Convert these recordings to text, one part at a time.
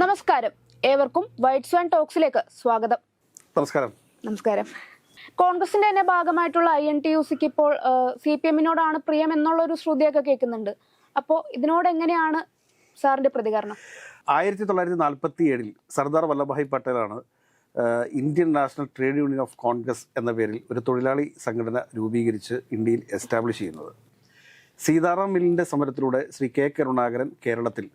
നമസ്കാരം. ഏവർക്കും white swan ടോക്സിലേക്ക് സ്വാഗതം. നമസ്കാരം. നമസ്കാരം. കോൺഗ്രസിന്റെ തന്നെ ഭാഗമായിട്ടുള്ള ഐ എൻ ടി യു സിക്ക് ഇപ്പോൾ സി പി എമ്മിനോടാണ് പ്രിയം എന്നുള്ള ഒരു ശ്രുതിയൊക്കെ കേൾക്കുന്നുണ്ട്. അപ്പോ ഇതിനോട് എങ്ങനെയാണ് സാറിന്റെ പ്രതികരണം? ആയിരത്തി തൊള്ളായിരത്തി നാൽപ്പത്തി ഏഴിൽ Sardar Vallabhbhai പട്ടേലാണ് Indian National Trade Union of Congress എന്ന പേരിൽ ഒരു തൊഴിലാളി സംഘടന രൂപീകരിച്ച് ഇന്ത്യയിൽ എസ്റ്റാബ്ലിഷ് ചെയ്യുന്നത്. സീതാറാം മില്ലിന്റെ സമരത്തിലൂടെ ശ്രീ കെ കരുണാകരൻ കേരളത്തിൽ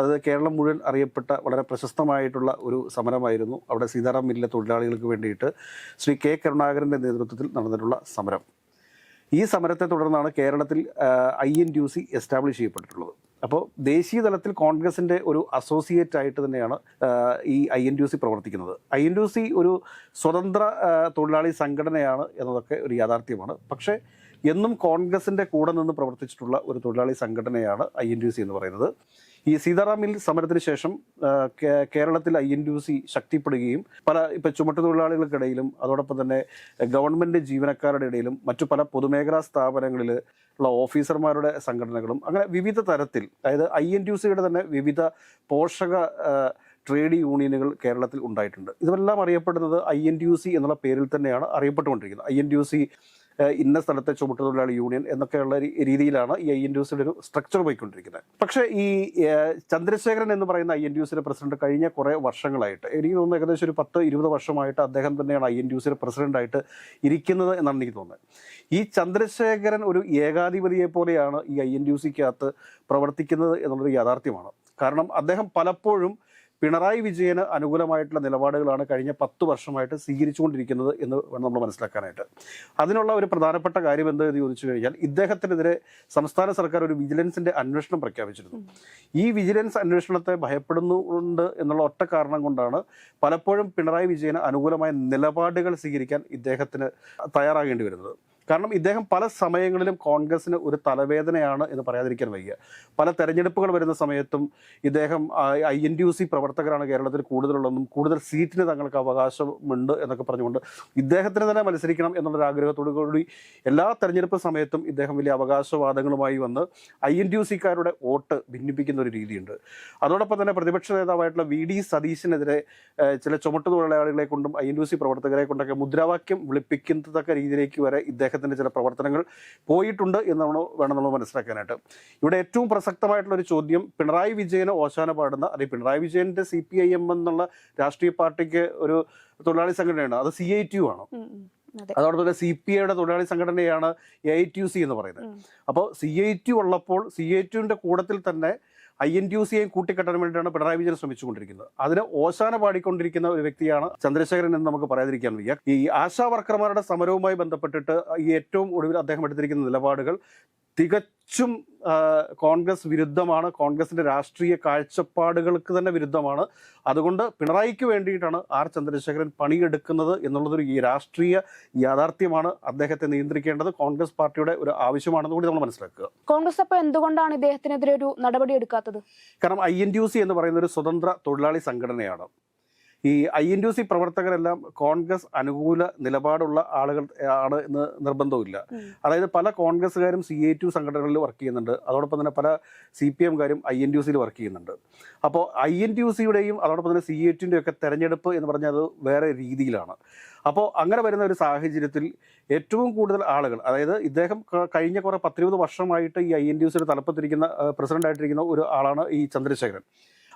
അത് കേരളം മുഴുവൻ അറിയപ്പെട്ട വളരെ പ്രശസ്തമായിട്ടുള്ള ഒരു സമരമായിരുന്നു. അവിടെ സീതാറാം മില്ലിലെ തൊഴിലാളികൾക്ക് വേണ്ടിയിട്ട് ശ്രീ കെ കരുണാകരന്റെ നേതൃത്വത്തിൽ നടന്നിട്ടുള്ള സമരം. ഈ സമരത്തെ തുടർന്നാണ് കേരളത്തിൽ I N T C establish ചെയ്യപ്പെട്ടിട്ടുള്ളത്. അപ്പോൾ ദേശീയ തലത്തിൽ കോൺഗ്രസിന്റെ ഒരു അസോസിയേറ്റ് ആയിട്ട് തന്നെയാണ് ഈ ഐ എൻ ടി സി പ്രവർത്തിക്കുന്നത്. ഐ എൻ ടി സി ഒരു സ്വതന്ത്ര തൊഴിലാളി സംഘടനയാണ് എന്നതൊക്കെ ഒരു യാഥാർത്ഥ്യമാണ്. പക്ഷേ എന്നും കോൺഗ്രസിന്റെ കൂടെ നിന്ന് പ്രവർത്തിച്ചിട്ടുള്ള ഒരു തൊഴിലാളി സംഘടനയാണ് ഐ എൻ ടി സി എന്ന് പറയുന്നത്. ഈ സീതാറാം മിൽ സമരത്തിന് ശേഷം കേരളത്തിൽ ഐ എൻ ഡി സി ശക്തിപ്പെടുകയും പല ഇപ്പം ചുമട്ടുതൊഴിലാളികൾക്കിടയിലും അതോടൊപ്പം തന്നെ ഗവൺമെന്റ് ജീവനക്കാരുടെ ഇടയിലും മറ്റു പല പൊതുമേഖലാ സ്ഥാപനങ്ങളിൽ ഉള്ള ഓഫീസർമാരുടെ സംഘടനകളും അങ്ങനെ വിവിധ തരത്തിൽ അതായത് ഐ എൻ ഡി സിയുടെ തന്നെ വിവിധ പോഷക ട്രേഡ് യൂണിയനുകൾ കേരളത്തിൽ ഉണ്ടായിട്ടുണ്ട്. ഇതെല്ലാം അറിയപ്പെടുന്നത് ഐ എൻ ഡി സി എന്നുള്ള പേരിൽ തന്നെയാണ് അറിയപ്പെട്ടുകൊണ്ടിരിക്കുന്നത്. ഐ എൻ ഡി സി ഇന്ന സ്ഥലത്തെ ചുമട്ടുതൊഴിലാളി യൂണിയൻ എന്നൊക്കെയുള്ള രീതിയിലാണ് ഈ ഐ എൻ ഡി ഒരു സ്ട്രക്ചർ പോയിക്കൊണ്ടിരിക്കുന്നത്. പക്ഷേ ഈ ചന്ദ്രശേഖരൻ എന്ന് പറയുന്ന ഐ എൻ ഡി പ്രസിഡന്റ് കഴിഞ്ഞ കുറേ വർഷങ്ങളായിട്ട് എനിക്ക് തോന്നുന്നു ഏകദേശം ഒരു പത്ത് ഇരുപത് വർഷമായിട്ട് അദ്ദേഹം തന്നെയാണ് ഐ എൻ ഡി യുടെ പ്രസിഡന്റായിട്ട് ഇരിക്കുന്നത് എന്നാണ് എനിക്ക് തോന്നുന്നത്. ഈ ചന്ദ്രശേഖരൻ ഒരു ഏകാധിപതിയെ പോലെയാണ് ഈ ഐ എൻ ടി സിക്കകത്ത് പ്രവർത്തിക്കുന്നത് എന്നുള്ളൊരു യാഥാർത്ഥ്യമാണ്. കാരണം അദ്ദേഹം പലപ്പോഴും പിണറായി വിജയന് അനുകൂലമായിട്ടുള്ള നിലപാടുകളാണ് കഴിഞ്ഞ പത്ത് വർഷമായിട്ട് സ്വീകരിച്ചുകൊണ്ടിരിക്കുന്നത് എന്ന് വേണം നമ്മൾ മനസ്സിലാക്കാനായിട്ട്. അതിനുള്ള ഒരു പ്രധാനപ്പെട്ട കാര്യം എന്ത് എന്ന് ചോദിച്ചു കഴിഞ്ഞാൽ ഇദ്ദേഹത്തിനെതിരെ സംസ്ഥാന സർക്കാർ ഒരു വിജിലൻസിന്റെ അന്വേഷണം പ്രഖ്യാപിച്ചിരുന്നു. ഈ വിജിലൻസ് അന്വേഷണത്തെ ഭയപ്പെടുന്നുണ്ട് എന്നുള്ള ഒറ്റ കാരണം കൊണ്ടാണ് പലപ്പോഴും പിണറായി വിജയന് അനുകൂലമായ നിലപാടുകൾ സ്വീകരിക്കാൻ ഇദ്ദേഹത്തിന് തയ്യാറാകേണ്ടി വരുന്നത്. കാരണം ഇദ്ദേഹം പല സമയങ്ങളിലും കോൺഗ്രസിന് ഒരു തലവേദനയാണ് എന്ന് പറയാതിരിക്കാൻ വയ്യ. പല തെരഞ്ഞെടുപ്പുകൾ വരുന്ന സമയത്തും ഇദ്ദേഹം I N D U C പ്രവർത്തകരാണ് കേരളത്തിൽ കൂടുതലുള്ളതെന്നും കൂടുതൽ സീറ്റിന് തങ്ങൾക്ക് അവകാശമുണ്ട് എന്നൊക്കെ പറഞ്ഞുകൊണ്ട് ഇദ്ദേഹത്തിന് തന്നെ മത്സരിക്കണം എന്നുള്ളൊരു ആഗ്രഹത്തോടു കൂടി എല്ലാ തെരഞ്ഞെടുപ്പ് സമയത്തും ഇദ്ദേഹം വലിയ അവകാശവാദങ്ങളുമായി വന്ന് ഐ എൻ ഡി യു സിക്കാരുടെ വോട്ട് ഭിന്നിപ്പിക്കുന്ന ഒരു രീതിയുണ്ട്. അതോടൊപ്പം തന്നെ പ്രതിപക്ഷ നേതാവായിട്ടുള്ള വി ഡി സതീശിനെതിരെ ചില ചുമട്ടു തൊഴിലാളികളെ കൊണ്ടും ഐ എൻ ടി സി പ്രവർത്തകരെ കൊണ്ടൊക്കെ മുദ്രാവാക്യം വിളിപ്പിക്കത്തക്ക രീതിയിലേക്ക് വരെ ഇദ്ദേഹത്തിന്റെ ചില പ്രവർത്തനങ്ങൾ പോയിട്ടുണ്ട് എന്നാണ് വേണം നമ്മൾ മനസ്സിലാക്കാനായിട്ട്. ഇവിടെ ഏറ്റവും പ്രസക്തമായിട്ടുള്ള ഒരു ചോദ്യം പിണറായി വിജയനെ ഓശാന പാടുന്ന അല്ലെങ്കിൽ പിണറായി വിജയന്റെ സി പി ഐ എം എന്നുള്ള രാഷ്ട്രീയ പാർട്ടിക്ക് ഒരു തൊഴിലാളി സംഘടനയാണ്. അത് സി ഐ ടി യു ആണ്. അതോടൊപ്പം തന്നെ സി പി ഐയുടെ തൊഴിലാളി സംഘടനയാണ് A I T U C എന്ന് പറയുന്നത്. അപ്പോൾ സി ഐ ടി ഉള്ളപ്പോൾ സി ഐ ടിയുടെ കൂടത്തിൽ തന്നെ ഐ എൻ ടി യു സിയെയും കൂട്ടിക്കെട്ടാൻ വേണ്ടിയിട്ടാണ് പിണറായി വിജയൻ ശ്രമിച്ചുകൊണ്ടിരിക്കുന്നത്. അതിന് ഓശാന പാടിക്കൊണ്ടിരിക്കുന്ന ഒരു വ്യക്തിയാണ് ചന്ദ്രശേഖരൻ എന്ന് നമുക്ക് പറയാതിരിക്കാൻ വയ്യ. ഈ ആശാ വർക്കർമാരുടെ സമരവുമായി ബന്ധപ്പെട്ടിട്ട് ഈ ഏറ്റവും ഒടുവിൽ അദ്ദേഹം എടുത്തിരിക്കുന്ന നിലപാടുകൾ തികച്ചും കോൺഗ്രസ് വിരുദ്ധമാണ്. കോൺഗ്രസിന്റെ രാഷ്ട്രീയ കാഴ്ചപ്പാടുകൾക്ക് തന്നെ വിരുദ്ധമാണ്. അതുകൊണ്ട് പിണറായിക്ക് വേണ്ടിയിട്ടാണ് ആർ ചന്ദ്രശേഖരൻ പണിയെടുക്കുന്നത് എന്നുള്ളതൊരു ഈ രാഷ്ട്രീയ യാഥാർത്ഥ്യമാണ് അദ്ദേഹത്തെ നിയന്ത്രിക്കേണ്ടത്. കോൺഗ്രസ് പാർട്ടിയുടെ ഒരു ആവശ്യമാണെന്ന് കൂടി നമ്മൾ മനസ്സിലാക്കുക. കോൺഗ്രസ് അപ്പോൾ എന്തുകൊണ്ടാണ് ഇദ്ദേഹത്തിനെതിരെ ഒരു നടപടി എടുക്കാത്തത്? കാരണം I N T U C എന്ന് പറയുന്ന ഒരു സ്വതന്ത്ര തൊഴിലാളി സംഘടനയാണ്. ഈ ഐ എൻ ഡി സി പ്രവർത്തകരെല്ലാം കോൺഗ്രസ് അനുകൂല നിലപാടുള്ള ആളുകൾ ആണ് എന്ന് നിർബന്ധമില്ല അതായത് പല കോൺഗ്രസ്സുകാരും സി എ ടു സംഘടനകളിൽ വർക്ക് ചെയ്യുന്നുണ്ട്. അതോടൊപ്പം തന്നെ പല സി പി എംകാരും ഐ എൻ ഡി സിയിൽ വർക്ക് ചെയ്യുന്നുണ്ട്. അപ്പോൾ ഐ എൻ ഡി സിയുടെയും അതോടൊപ്പം തന്നെ സി എ ടുവിന്റെ ഒക്കെ തെരഞ്ഞെടുപ്പ് എന്ന് പറഞ്ഞാൽ അത് വേറെ രീതിയിലാണ്. അപ്പോൾ അങ്ങനെ വരുന്ന ഒരു സാഹചര്യത്തിൽ ഏറ്റവും കൂടുതൽ ആളുകൾ അതായത് ഇദ്ദേഹം കഴിഞ്ഞ കുറേ പത്തിരുപത് വർഷമായിട്ട് ഈ ഐ എൻ ഡി സിയുടെ തലപ്പത്തിരിക്കുന്ന പ്രസിഡന്റ് ആയിട്ടിരിക്കുന്ന ഒരു ആളാണ് ഈ ചന്ദ്രശേഖരൻ.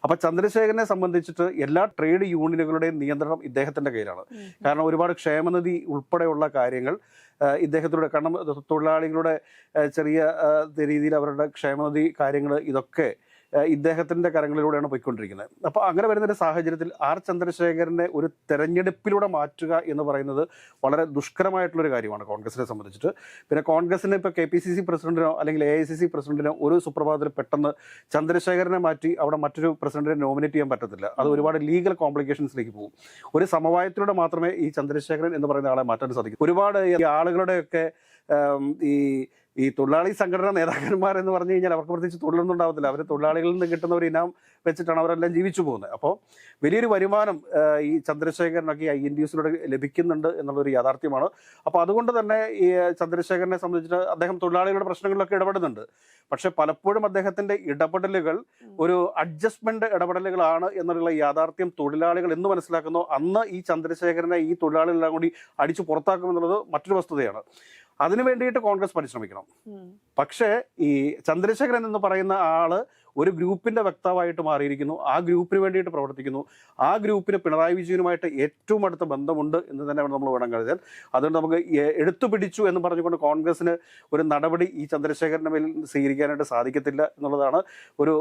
അപ്പൊ ചന്ദ്രശേഖരനെ സംബന്ധിച്ചിട്ട് എല്ലാ ട്രേഡ് യൂണിയനുകളുടെയും നിയന്ത്രണം ഇദ്ദേഹത്തിന്റെ കയ്യിലാണ്. കാരണം ഒരുപാട് ക്ഷേമനിധി ഉൾപ്പെടെയുള്ള കാര്യങ്ങൾ ഇദ്ദേഹത്തിലൂടെ കാരണം തൊഴിലാളികളുടെ ചെറിയ രീതിയിൽ അവരുടെ ക്ഷേമനിധി കാര്യങ്ങൾ ഇതൊക്കെ ഇദ്ദേഹത്തിന്റെ കരങ്ങളിലൂടെയാണ് പോയിക്കൊണ്ടിരിക്കുന്നത്. അപ്പോൾ അങ്ങനെ വരുന്ന ഒരു സാഹചര്യത്തിൽ ആർ ചന്ദ്രശേഖരനെ ഒരു തെരഞ്ഞെടുപ്പിലൂടെ മാറ്റുക എന്ന് പറയുന്നത് വളരെ ദുഷ്കരമായിട്ടുള്ള ഒരു കാര്യമാണ് കോൺഗ്രസിനെ സംബന്ധിച്ചിട്ട്. പിന്നെ കോൺഗ്രസിന് ഇപ്പൊ കെ പി സി സി പ്രസിഡന്റിനോ അല്ലെങ്കിൽ എ ഐ സി സി പ്രസിഡന്റിനോ ഒരു സുപ്രഭാതത്തിൽ പെട്ടെന്ന് ചന്ദ്രശേഖരനെ മാറ്റി അവിടെ മറ്റൊരു പ്രസിഡന്റിനെ നോമിനേറ്റ് ചെയ്യാൻ പറ്റത്തില്ല. അത് ഒരുപാട് ലീഗൽ കോംപ്ലിക്കേഷൻസിലേക്ക് പോകും. ഒരു സമവായത്തിലൂടെ മാത്രമേ ഈ ചന്ദ്രശേഖരൻ എന്ന് പറയുന്ന ആളെ മാറ്റാൻ സാധിക്കൂ. ഒരുപാട് ആളുകളുടെയൊക്കെ ഈ ഈ തൊഴിലാളി സംഘടനാ നേതാക്കന്മാർ എന്ന് പറഞ്ഞു കഴിഞ്ഞാൽ അവർക്ക് പ്രത്യേകിച്ച് തൊഴിലൊന്നും ഉണ്ടാവത്തില്ല. അവർ തൊഴിലാളികളിൽ നിന്ന് കിട്ടുന്ന ഒരു ഇനം വെച്ചിട്ടാണ് അവരെല്ലാം ജീവിച്ചു പോകുന്നത്. അപ്പോൾ വലിയൊരു വരുമാനം ഈ ചന്ദ്രശേഖരനൊക്കെ ഐ എൻ ഡി എസിലൂടെ ലഭിക്കുന്നുണ്ട് എന്നുള്ളൊരു യാഥാർത്ഥ്യമാണ്. അപ്പോൾ അതുകൊണ്ട് തന്നെ ഈ ചന്ദ്രശേഖരനെ സംബന്ധിച്ചിട്ട് അദ്ദേഹം തൊഴിലാളികളുടെ പ്രശ്നങ്ങളിലൊക്കെ ഇടപെടുന്നുണ്ട്. പക്ഷെ പലപ്പോഴും അദ്ദേഹത്തിന്റെ ഇടപെടലുകൾ ഒരു അഡ്ജസ്റ്റ്മെന്റ് ഇടപെടലുകളാണ് എന്നുള്ള യാഥാർത്ഥ്യം തൊഴിലാളികൾ എന്ന് മനസ്സിലാക്കുന്നു. അന്ന് ഈ ചന്ദ്രശേഖരനെ ഈ തൊഴിലാളികളെല്ലാം കൂടി അടിച്ചു പുറത്താക്കുമെന്നുള്ളത് മറ്റൊരു വസ്തുതയാണ്. അതിനു വേണ്ടിയിട്ട് കോൺഗ്രസ് പരിശ്രമിക്കണം. പക്ഷേ ഈ ചന്ദ്രശേഖരൻ എന്ന് പറയുന്ന ആൾ ഒരു ഗ്രൂപ്പിന്റെ വക്താവായിട്ട് മാറിയിരിക്കുന്നു. ആ ഗ്രൂപ്പിന് വേണ്ടിയിട്ട് പ്രവർത്തിക്കുന്നു. ആ ഗ്രൂപ്പിന് പിണറായി വിജയനുമായിട്ട് ഏറ്റവും അടുത്ത ബന്ധമുണ്ട് എന്ന് തന്നെ നമ്മൾ വേണം കരുതാൻ അതുകൊണ്ട് നമുക്ക് എടുത്തുപിടിച്ചു എടുത്തു പിടിച്ചു എന്ന് പറഞ്ഞുകൊണ്ട് കോൺഗ്രസിന് ഒരു നടപടി ഈ ചന്ദ്രശേഖരന്റെ മേൽ സ്വീകരിക്കാനായിട്ട് സാധിക്കത്തില്ല എന്നുള്ളതാണ് ഒരു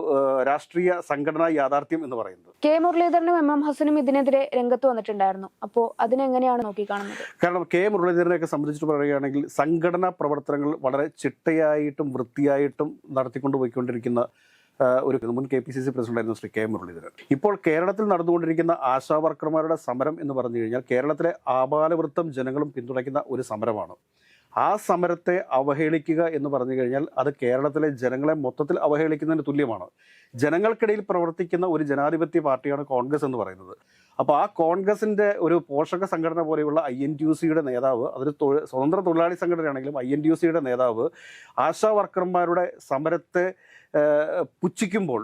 രാഷ്ട്രീയ സംഘടനാ യാഥാർത്ഥ്യം എന്ന് പറയുന്നത്. കെ മുരളീധരനും എം എം ഹസനും ഇതിനെതിരെ രംഗത്ത് വന്നിട്ടുണ്ടായിരുന്നു. അപ്പോൾ അതിനെങ്ങനെയാണ് നോക്കിക്കാണുന്നത്? കാരണം കെ മുരളീധരനെയൊക്കെ സംബന്ധിച്ചിട്ട് പറയുകയാണെങ്കിൽ സംഘടനാ പ്രവർത്തനങ്ങൾ വളരെ ചിട്ടയായിട്ടും വൃത്തിയായിട്ടും നടത്തിക്കൊണ്ട് പോയിക്കൊണ്ടിരിക്കുന്ന ഒരു മുൻ കെ പി സി സി പ്രസിഡന്റായിരുന്നു ശ്രീ കെ മുരളീധരൻ. ഇപ്പോൾ കേരളത്തിൽ നടന്നുകൊണ്ടിരിക്കുന്ന ആശാ വർക്കർമാരുടെ സമരം എന്ന് പറഞ്ഞു കഴിഞ്ഞാൽ കേരളത്തിലെ ആപാലവൃത്തം ജനങ്ങളും പിന്തുണയ്ക്കുന്ന ഒരു സമരമാണ്. ആ സമരത്തെ അവഹേളിക്കുക എന്ന് പറഞ്ഞു കഴിഞ്ഞാൽ അത് കേരളത്തിലെ ജനങ്ങളെ മൊത്തത്തിൽ അവഹേളിക്കുന്നതിന് തുല്യമാണ്. ജനങ്ങൾക്കിടയിൽ പ്രവർത്തിക്കുന്ന ഒരു ജനാധിപത്യ പാർട്ടിയാണ് കോൺഗ്രസ് എന്ന് പറയുന്നത്. അപ്പോൾ ആ കോൺഗ്രസിന്റെ ഒരു പോഷക സംഘടന പോലെയുള്ള ഐ എൻ ടി യു സിയുടെ നേതാവ് അതൊരു സ്വതന്ത്ര തൊഴിലാളി സംഘടനയാണെങ്കിലും ഐ എൻ ടി യു സിയുടെ നേതാവ് ആശാ വർക്കർമാരുടെ സമരത്തെ പുച്ഛിക്കുമ്പോൾ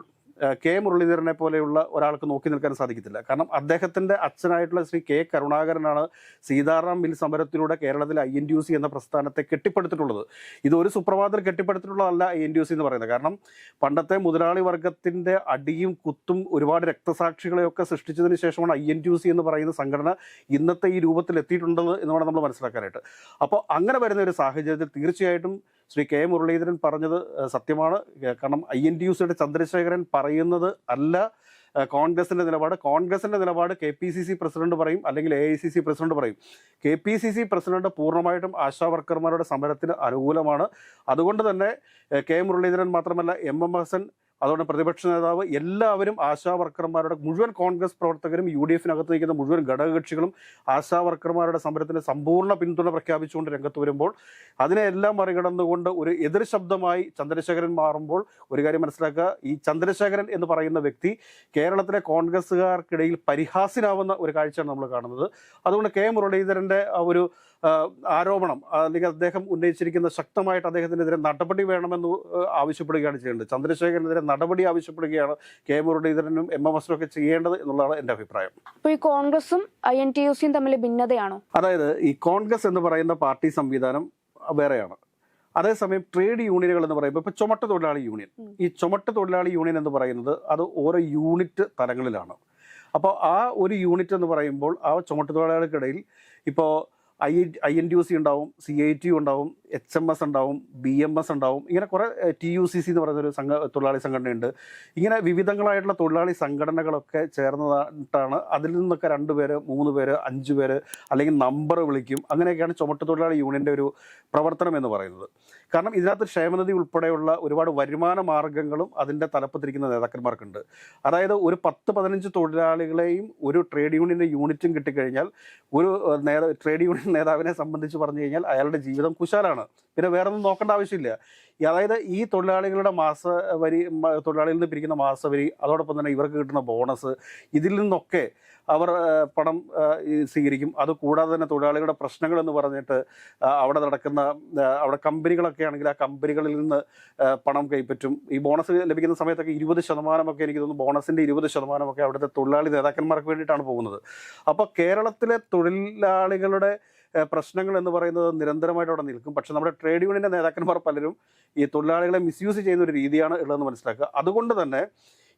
കെ മുരളീധരനെ പോലെയുള്ള ഒരാൾക്ക് നോക്കി നിൽക്കാൻ സാധിക്കത്തില്ല. കാരണം അദ്ദേഹത്തിന്റെ അച്ഛനായിട്ടുള്ള ശ്രീ കെ കരുണാകരനാണ് സീതാറാം മിൽ സമരത്തിലൂടെ കേരളത്തിലെ ഐ എൻ ഡി എന്ന പ്രസ്ഥാനത്തെ കെട്ടിപ്പടുത്തിട്ടുള്ളത്. ഇത് ഒരു സുപ്രഭാതത്തിൽ കെട്ടിപ്പടുത്തിട്ടുള്ളതല്ല ഐ എൻ എന്ന് പറയുന്നത്. കാരണം പണ്ടത്തെ മുതലാളി വർഗത്തിന്റെ അടിയും കുത്തും ഒരുപാട് രക്തസാക്ഷികളെയൊക്കെ സൃഷ്ടിച്ചതിന് ശേഷമാണ് ഐ എൻ എന്ന് പറയുന്ന സംഘടന ഇന്നത്തെ ഈ രൂപത്തിൽ എത്തിയിട്ടുണ്ടെന്ന് എന്ന് വേണം നമ്മൾ മനസ്സിലാക്കാനായിട്ട്. അപ്പോൾ അങ്ങനെ വരുന്ന ഒരു സാഹചര്യത്തിൽ തീർച്ചയായിട്ടും ശ്രീ കെ മുരളീധരൻ പറഞ്ഞത് സത്യമാണ്. കാരണം ഐ എൻ ടി യു സിയുടെ ചന്ദ്രശേഖരൻ പറയുന്നത് അല്ല. കോൺഗ്രസിന്റെ നിലപാട് കോൺഗ്രസിന്റെ നിലപാട് K P C C president പറയും അല്ലെങ്കിൽ A I C C president പറയും. K P C C president പൂർണമായിട്ടും ASHA വർക്കർമാരുടെ സമരത്തിന് അനുകൂലമാണ്. അതുകൊണ്ട് തന്നെ കെ മുരളീധരൻ മാത്രമല്ല എം എം ഹസൻ അതുകൊണ്ട് പ്രതിപക്ഷ നേതാവ് എല്ലാവരും ആശാ വർക്കർമാരുടെ മുഴുവൻ കോൺഗ്രസ് പ്രവർത്തകരും യു ഡി എഫിനകത്ത് നിൽക്കുന്ന മുഴുവൻ ഘടകകക്ഷികളും ആശാ വർക്കർമാരുടെ സമരത്തിന് സമ്പൂർണ പിന്തുണ പ്രഖ്യാപിച്ചുകൊണ്ട് രംഗത്ത് വരുമ്പോൾ അതിനെ എല്ലാം മറികടന്നുകൊണ്ട് ഒരു എതിർ ശബ്ദമായി ചന്ദ്രശേഖരൻ മാറുമ്പോൾ ഒരു കാര്യം മനസ്സിലാക്കുക. ഈ ചന്ദ്രശേഖരൻ എന്ന് പറയുന്ന വ്യക്തി കേരളത്തിലെ കോൺഗ്രസ്സുകാർക്കിടയിൽ പരിഹാസ്യനാവുന്ന ഒരു കാഴ്ചയാണ് നമ്മൾ കാണുന്നത്. അതുകൊണ്ട് കെ മുരളീധരന്റെ ഒരു ആരോപണം അല്ലെങ്കിൽ അദ്ദേഹം ഉന്നയിച്ചിരിക്കുന്ന ശക്തമായിട്ട് അദ്ദേഹത്തിനെതിരെ നടപടി വേണമെന്ന് ആവശ്യപ്പെടുകയാണ് ചെയ്യേണ്ടത്. ചന്ദ്രശേഖരനെതിരെ നടപടി ആവശ്യപ്പെടുകയാണ് കെ മുരളീധരനും എം എം എസിനും ഒക്കെ ചെയ്യേണ്ടത് എന്നുള്ളതാണ് എന്റെ അഭിപ്രായം. അപ്പോൾ ഈ കോൺഗ്രസും ഐ എൻ ടി യു സിയും തമ്മിൽ ഭിന്നതയാണോ? അതായത് ഈ കോൺഗ്രസ് എന്ന് പറയുന്ന പാർട്ടി സംവിധാനം വേറെയാണ്. അതേസമയം ട്രേഡ് യൂണിയനുകൾ എന്ന് പറയുമ്പോൾ ഇപ്പൊ ചുമട്ട് തൊഴിലാളി യൂണിയൻ. ഈ ചുമട്ട് തൊഴിലാളി യൂണിയൻ എന്ന് പറയുന്നത് അത് ഓരോ യൂണിറ്റ് തലങ്ങളിലാണ്. അപ്പോൾ ആ ഒരു യൂണിറ്റ് എന്ന് പറയുമ്പോൾ ആ ചുമട്ട് തൊഴിലാളികൾക്കിടയിൽ ഇപ്പോൾ I I N T U C ഉണ്ടാവും സി ഐ ടി യു ഉണ്ടാവും എച്ച് എം എസ് ഉണ്ടാവും ബി എം എസ് ഉണ്ടാവും. ഇങ്ങനെ കുറേ ടി യു സി സി എന്ന് പറയുന്ന ഒരു സംഘ തൊഴിലാളി സംഘടനയുണ്ട്. ഇങ്ങനെ വിവിധങ്ങളായിട്ടുള്ള തൊഴിലാളി സംഘടനകളൊക്കെ ചേർന്നതായിട്ടാണ് അതിൽ നിന്നൊക്കെ രണ്ട് പേര് മൂന്ന് പേര് അഞ്ച് പേര് അല്ലെങ്കിൽ നമ്പർ വിളിക്കും. അങ്ങനെയൊക്കെയാണ് ചുമട്ട് തൊഴിലാളി യൂണിയന്റെ ഒരു പ്രവർത്തനം എന്ന് പറയുന്നത്. കാരണം ഇതിനകത്ത് ക്ഷേമനിധി ഉൾപ്പെടെയുള്ള ഒരുപാട് വരുമാന മാർഗങ്ങളും അതിന്റെ തലപ്പത്തിരിക്കുന്ന നേതാക്കന്മാർക്കുണ്ട്. അതായത് ഒരു പത്ത് പതിനഞ്ച് തൊഴിലാളികളെയും ഒരു ട്രേഡ് യൂണിയന്റെ യൂണിറ്റും കിട്ടിക്കഴിഞ്ഞാൽ ഒരു നേതാ ട്രേഡ് യൂണിയൻ നേതാവിനെ സംബന്ധിച്ച് പറഞ്ഞു കഴിഞ്ഞാൽ അയാളുടെ ജീവിതം കുശാലാണ്. പിന്നെ വേറെ ഒന്നും നോക്കേണ്ട ആവശ്യമില്ല. അതായത് ഈ തൊഴിലാളികളുടെ മാസ വരി തൊഴിലാളികളിൽ നിന്ന് പിരിക്കുന്ന മാസവരി അതോടൊപ്പം തന്നെ ഇവർക്ക് കിട്ടുന്ന ബോണസ് ഇതിൽ നിന്നൊക്കെ അവർ പണം സ്വീകരിക്കും. അത് കൂടാതെ തന്നെ തൊഴിലാളികളുടെ പ്രശ്നങ്ങൾ എന്ന് പറഞ്ഞിട്ട് അവിടെ നടക്കുന്ന അവിടെ കമ്പനികളൊക്കെ ആണെങ്കിൽ ആ കമ്പനികളിൽ നിന്ന് പണം കൈപ്പറ്റും. ഈ ബോണസ് ലഭിക്കുന്ന സമയത്തൊക്കെ ഇരുപത് ശതമാനമൊക്കെ എനിക്ക് തോന്നുന്നു ബോണസിന്റെ ഇരുപത് ശതമാനമൊക്കെ അവിടുത്തെ തൊഴിലാളി നേതാക്കന്മാർക്ക് വേണ്ടിയിട്ടാണ് പോകുന്നത്. അപ്പോൾ കേരളത്തിലെ തൊഴിലാളികളുടെ പ്രശ്നങ്ങൾ എന്ന് പറയുന്നത് നിരന്തരമായിട്ട് അവിടെ നിൽക്കും. പക്ഷെ നമ്മുടെ ട്രേഡ് യൂണിയന്റെ നേതാക്കന്മാർ പലരും ഈ തൊഴിലാളികളെ മിസ്യൂസ് ചെയ്യുന്ന ഒരു രീതിയാണ് ഉള്ളതെന്ന് മനസ്സിലാക്കുക. അതുകൊണ്ട് തന്നെ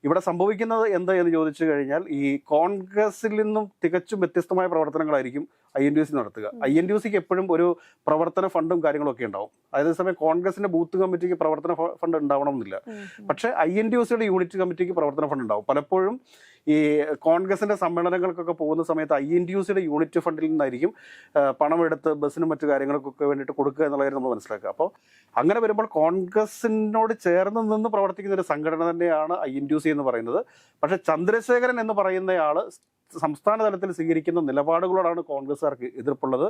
ഇവിടെ സംഭവിക്കുന്നത് എന്താ എന്ന് ചോദിച്ചു കഴിഞ്ഞാൽ ഈ കോൺഗ്രസിൽ നിന്നും തികച്ചും വ്യത്യസ്തമായ പ്രവർത്തനങ്ങളായിരിക്കും ഐ എൻ ഡി സി നടത്തുക. ഐ എൻ ഡി സിക്ക് എപ്പോഴും ഒരു പ്രവർത്തന ഫണ്ടും കാര്യങ്ങളൊക്കെ ഉണ്ടാവും. അതേസമയം കോൺഗ്രസിന്റെ ബൂത്ത് കമ്മിറ്റിക്ക് പ്രവർത്തന ഫണ്ട് ഉണ്ടാവണമെന്നില്ല. പക്ഷേ ഐ എൻ ഡി സിയുടെ യൂണിറ്റ് കമ്മിറ്റിക്ക് പ്രവർത്തന ഫണ്ട് ഉണ്ടാവും പലപ്പോഴും ഈ കോൺഗ്രസിന്റെ സമ്മേളനങ്ങൾക്കൊക്കെ പോകുന്ന സമയത്ത് ഐ എൻ ഡി യു സിയുടെ യൂണിറ്റ് ഫണ്ടിൽ നിന്നായിരിക്കും പണമെടുത്ത് ബസ്സിനും മറ്റു കാര്യങ്ങൾക്കൊക്കെ വേണ്ടിയിട്ട് കൊടുക്കുക എന്നുള്ള കാര്യം നമ്മൾ മനസ്സിലാക്കുക. അപ്പോൾ അങ്ങനെ വരുമ്പോൾ കോൺഗ്രസിനോട് ചേർന്ന് നിന്ന് പ്രവർത്തിക്കുന്ന ഒരു സംഘടന തന്നെയാണ് I N D U C എന്ന് പറയുന്നത്. പക്ഷേ ചന്ദ്രശേഖരൻ എന്ന് പറയുന്നയാൾ സംസ്ഥാന തലത്തിൽ സ്വീകരിക്കുന്ന നിലപാടുകളോടാണ് കോൺഗ്രസ്സുകാർക്ക് എതിർപ്പുള്ളത്.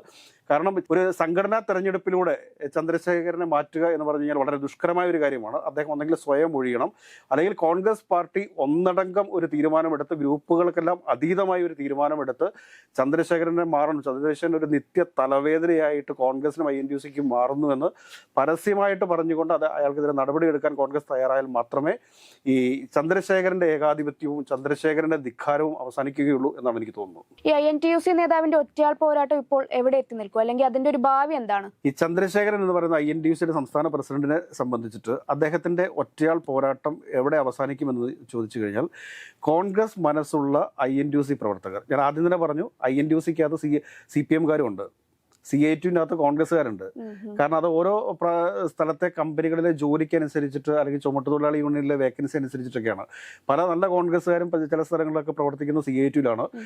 കാരണം ഒരു സംഘടനാ തെരഞ്ഞെടുപ്പിലൂടെ ചന്ദ്രശേഖരനെ മാറ്റുക എന്ന് പറഞ്ഞു കഴിഞ്ഞാൽ വളരെ ദുഷ്കരമായ ഒരു കാര്യമാണ്. അദ്ദേഹം ഒന്നെങ്കിൽ സ്വയം ഒഴിയണം. അല്ലെങ്കിൽ കോൺഗ്രസ് പാർട്ടി ഒന്നടങ്കം ഒരു തീരുമാനമെടുത്ത് ഗ്രൂപ്പുകൾക്കെല്ലാം അതീതമായ ഒരു തീരുമാനമെടുത്ത് ചന്ദ്രശേഖരനെ മാറണം. ചന്ദ്രശേഖരൻ ഒരു നിത്യ തലവേദനയായിട്ട് കോൺഗ്രസിനും ഐ എൻ ഡി സിക്കും മാറുന്നുവെന്ന് പരസ്യമായിട്ട് പറഞ്ഞുകൊണ്ട് അത് അയാൾക്കെതിരെ നടപടിയെടുക്കാൻ കോൺഗ്രസ് തയ്യാറായാൽ മാത്രമേ ഈ ചന്ദ്രശേഖരന്റെ ഏകാധിപത്യവും ചന്ദ്രശേഖരന്റെ ധിക്കാരവും അവസാനിക്കുകയുള്ളൂ. എന്നാണ് എനിക്ക് തോന്നുന്നത്. ഈ I N T U C നേതാവിന്റെ ഒറ്റയാൾ പോരാട്ടം ഇപ്പോൾ എവിടെ എത്തി നിൽക്കും? അല്ലെങ്കിൽ അതിന്റെ ഒരു ഭാവി എന്താണ്? ഈ ചന്ദ്രശേഖരൻ എന്ന് പറയുന്ന ഐ എൻ ഡി സിയുടെ സംസ്ഥാന പ്രസിഡന്റിനെ സംബന്ധിച്ചിട്ട് അദ്ദേഹത്തിന്റെ ഒറ്റയാൾ പോരാട്ടം എവിടെ അവസാനിക്കുമെന്ന് ചോദിച്ചു കഴിഞ്ഞാൽ കോൺഗ്രസ് മനസ്സുള്ള ഐ എൻ ഡി സി പ്രവർത്തകർ. ഞാൻ ആദ്യം തന്നെ പറഞ്ഞു ഐ എൻ ഡി സിക്കകത്ത് സി സി പി എംകാരും ഉണ്ട്. സി ഐ ടിനകത്ത് കോൺഗ്രസ്സുകാരുണ്ട്. കാരണം അത് ഓരോ സ്ഥലത്തെ കമ്പനികളിലെ ജോലിക്ക് അനുസരിച്ചിട്ട് അല്ലെങ്കിൽ ചുമട്ടുതൊഴിലാളി യൂണിയനിലെ വേക്കൻസി അനുസരിച്ചിട്ടൊക്കെയാണ്. പല നല്ല കോൺഗ്രസ്സുകാരും ചില സ്ഥലങ്ങളിലൊക്കെ പ്രവർത്തിക്കുന്നത് സി ഐ ടുവിലാണ് ഉം.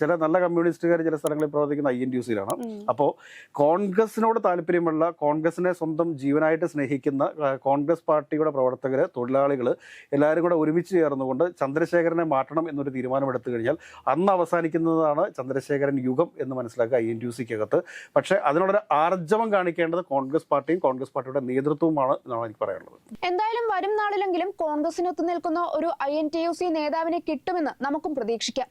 ചില നല്ല കമ്മ്യൂണിസ്റ്റുകാർ ചില സ്ഥലങ്ങളിൽ പ്രവർത്തിക്കുന്ന ഐ എൻ ഡി സിയിലാണ് അപ്പോൾ കോൺഗ്രസിനോട് താല്പര്യമുള്ള കോൺഗ്രസിനെ സ്വന്തം ജീവനായിട്ട് സ്നേഹിക്കുന്ന കോൺഗ്രസ് പാർട്ടിയുടെ പ്രവർത്തകർ തൊഴിലാളികൾ എല്ലാവരും കൂടെ ഒരുമിച്ച് ചേർന്നുകൊണ്ട് ചന്ദ്രശേഖരനെ മാറ്റണം എന്നൊരു തീരുമാനം എടുത്തു കഴിഞ്ഞാൽ അന്ന് അവസാനിക്കുന്നതാണ് ചന്ദ്രശേഖരൻ യുഗം എന്ന് മനസ്സിലാക്കുക ഐ എൻ ടി സിക്കകത്ത് പക്ഷേ അതിനുള്ളൊരു ആർജവം കാണിക്കേണ്ടത് കോൺഗ്രസ് പാർട്ടിയും കോൺഗ്രസ് പാർട്ടിയുടെ നേതൃത്വവുമാണ് എന്നാണ് എനിക്ക് പറയാനുള്ളത്. എന്തായാലും വരും നാളിലെങ്കിലും കോൺഗ്രസിനൊത്തു നിൽക്കുന്ന ഒരു I N T U C നേതാവിനെ കിട്ടുമെന്ന് നമുക്കും പ്രതീക്ഷിക്കാം.